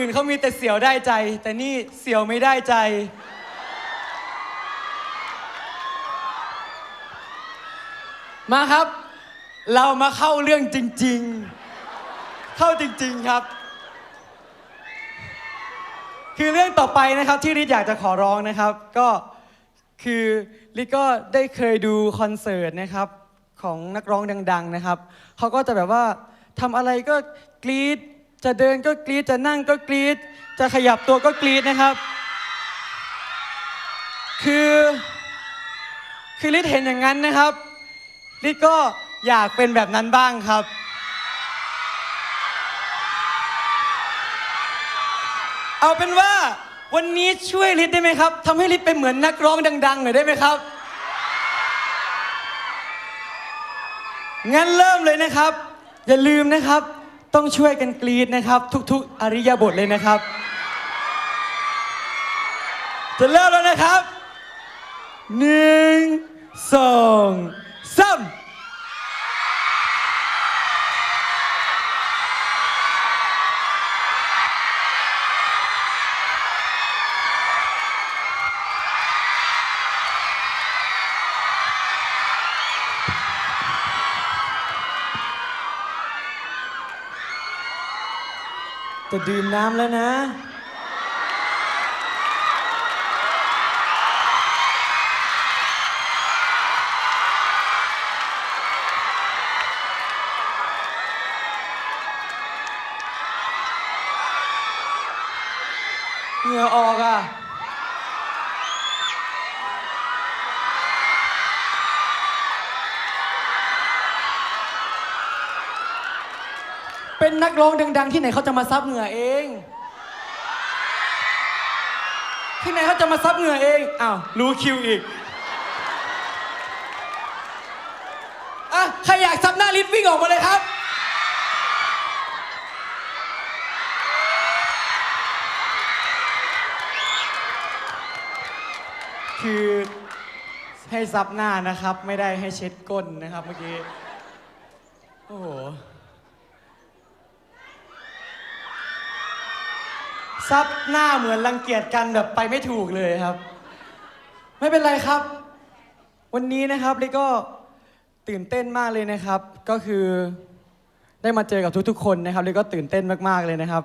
อื่นเขามีแต่เสียวได้ใจ แต่นี่เสียวไม่ได้ใจ มาครับ เรามาเข้าเรื่องจริง ๆ เข้าจริง ๆครับ คือเรื่องต่อไปนะครับที่ริทอยากจะขอร้องนะครับ ก็คือริทก็ได้เคยดูคอนเสิร์ตนะครับของนักร้องดัง ๆ นะครับเขาก็จะแบบว่าทำอะไรก็กรี๊ด จะเดินก็กรี๊ดจะนั่งก็กรี๊ดจะขยับตัวก็กรี๊ดนะครับ คือคือริทเห็นอย่างนั้นนะครับริทก็อยากเป็นแบบนั้นบ้างครับ เอาเป็นว่าวันนี้ช่วยลิศได้ไหมครับทำให้ลิศเป็นเหมือนนักร้องดังๆหน่อยได้ไหมครับงั้นเริ่มเลยนะครับ อย่าลืมนะครับ ต้องช่วยกันกรีดนะครับ ทุก ๆ อริยบทเลยนะครับ จะเริ่มแล้วนะครับหนึ่งสองสาม จะดื่มน้ำแล้วนะ เหงื่อออกอะ เป็นนักร้องดัง ๆ ที่ไหนเขาจะมาซับเหงื่อเอง ที่ไหนเขาจะมาซับเหงื่อเองอ้าวรู้คิวอีกอะใครอยากซับหน้าลิฟต์วิ่งออกมาเลยครับ คือให้ซับหน้านะครับ ไม่ได้ให้เช็ดก้นนะครับเมื่อกี้ โอ้โห ซับหน้าเหมือนรังเกียจกันแบบไปไม่ถูกเลยครับ ไม่เป็นไรครับ วันนี้นะครับลิก็ตื่นเต้นมากเลยนะครับ ก็คือได้มาเจอกับทุกๆ คนนะครับลิก็ตื่นเต้นมากๆเลยนะครับ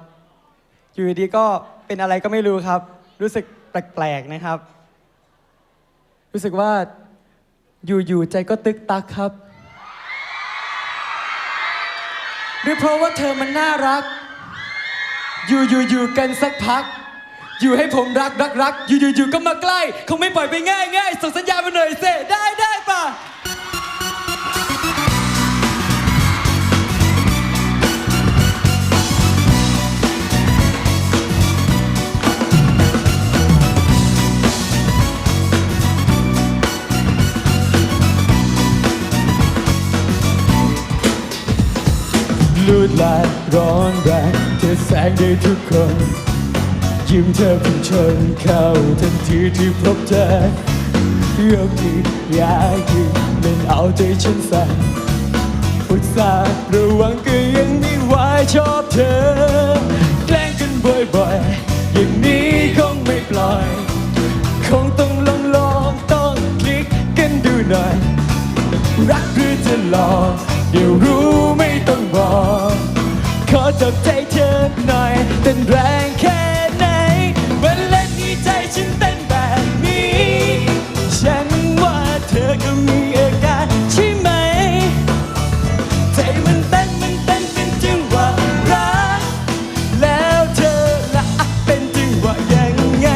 อยู่ดีๆก็เป็นอะไรก็ไม่รู้ครับ รู้สึกแปลกๆนะครับ รู้สึกว่าอยู่ๆใจก็ตึกตักครับหรือเพราะว่าเธอมันน่ารัก อยู่อยู่อยู่กันสักพัก อยู่ให้ผมรักรักรักอยู่อยู่อยู่ก็มาใกล้คงไม่ปล่อยไปง่ายง่ายส่งสัญญาณมาหน่อยเซได้ได้ป่ะ ธอแสงได้ทุกคน ยิ้มเธอพุ่งชนเข้าทันทีที่พบเธอยกที่อยากยืนเล่นเอาใจฉันสั่นอุตส่าห์ระวังก็ยังไม่ไหวชอบเธอ แกล้งกันบ่อยๆ อย่างนี้คงไม่ปล่อย คงต้องลองลองๆต้องคลิกกันดูหน่อย รักหรือจะหลอกเดี๋ยวรู้ไม่ต้องบอกขอจับใจ เธอหน่อยเต้นแรงแค่ไหนวันเล่นนี้ใจฉันเต้นแบบนี้ ฉันว่าเธอก็มีอาการใช่ไหม ใจมันเต้นมันเต้นเป็นจังหวะรัก แล้วเธอละอะเป็นจังหวะยังไง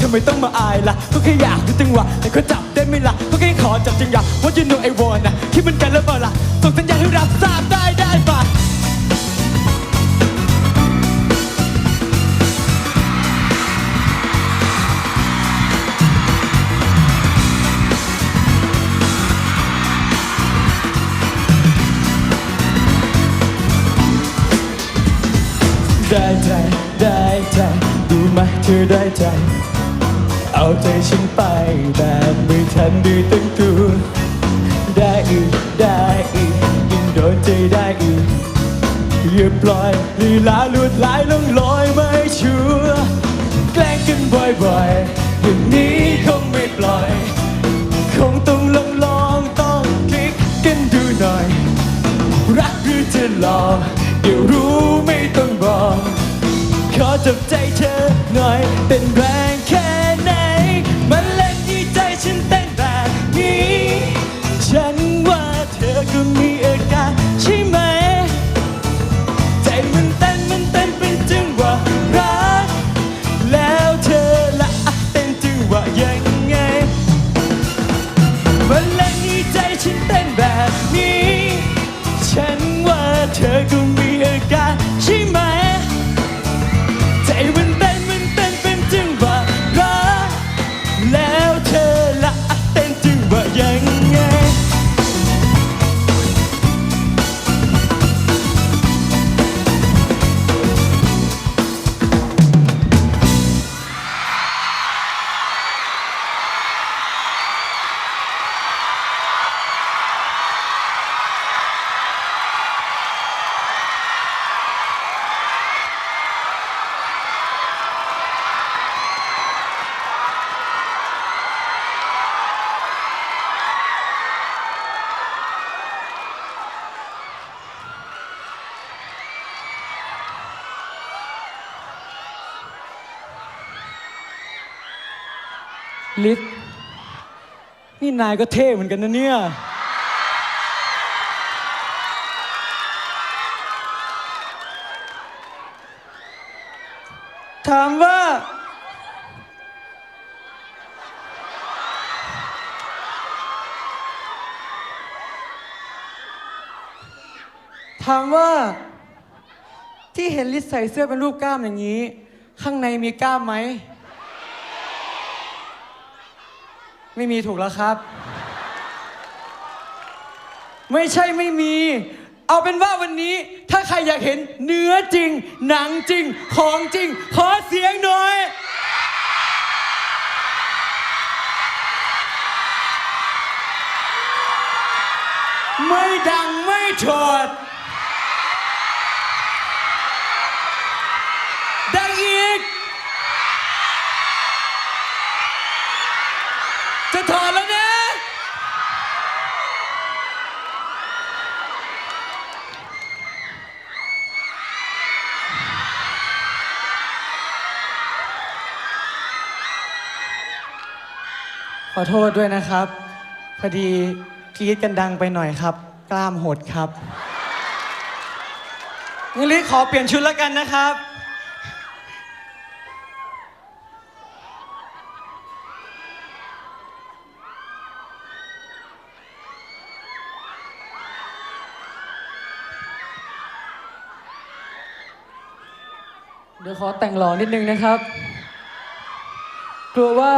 ทำไมต้องมาอายล่ะก็แค่อยากรู้จังหวะแต่ก็จับได้ไหมล่ะก็แค่ขอจับจังหวะว่า you know I wanna คิดเหมือนกันแล้วเปล่าล่ะส่งสัญญาณให้รับทราบได้ ได้ใจได้ใจดูมาเธอได้ใจ เอาใจฉันไปแบบไม่ทันดูตั้งตัวได้อีกได้อีกยิ่งโดนใจได้อีกอย่าปล่อยลีลาลวดลายล่องลอยไม่ชัวร์แกล้งกันบ่อยๆอย่างนี้ จับใจเธอหน่อยเป็นแรง จั ลิศนี่นายก็เท่เหมือนกันนะเนี่ย ถามว่า ถามว่า ที่เห็นลิศใส่เสื้อเป็นรูปกล้ามอย่างนี้ ข้างในมีกล้ามไหม ไม่มีถูกแล้วครับ ไม่ใช่ไม่มี เอาเป็นว่าวันนี้ ถ้าใครอยากเห็นเนื้อจริง หนังจริง ของจริง ขอเสียงหน่อยไม่ดังไม่ถอด อโทษด้วยนะครับ พอดีกรีดกันดังไปหน่อยครับ กล้ามหดครับงั้นลิขอเปลี่ยนชุดแล้วกันนะครับ เดี๋ยวขอแต่งหล่อนิดนึงนะครับ กลัวว่า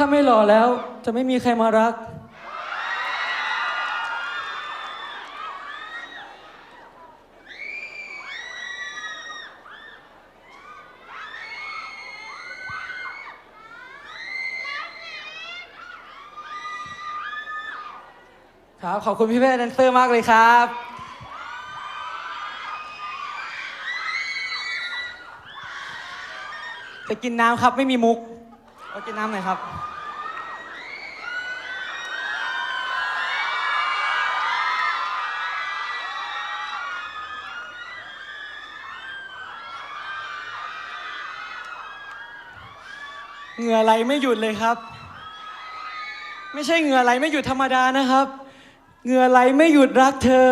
ถ้าไม่หล่อแล้วจะไม่มีใครมารัก ครับ ขอบคุณพี่แม่แดนเซอร์มากเลยครับ จะกินน้ำครับไม่มีมุกเอากินน้ำหน่อยครับ เหงื่อไหลไม่หยุดเลยครับ ไม่ใช่เหงื่อไหลไม่หยุดธรรมดานะครับ เหงื่อไหลไม่หยุดรักเธอ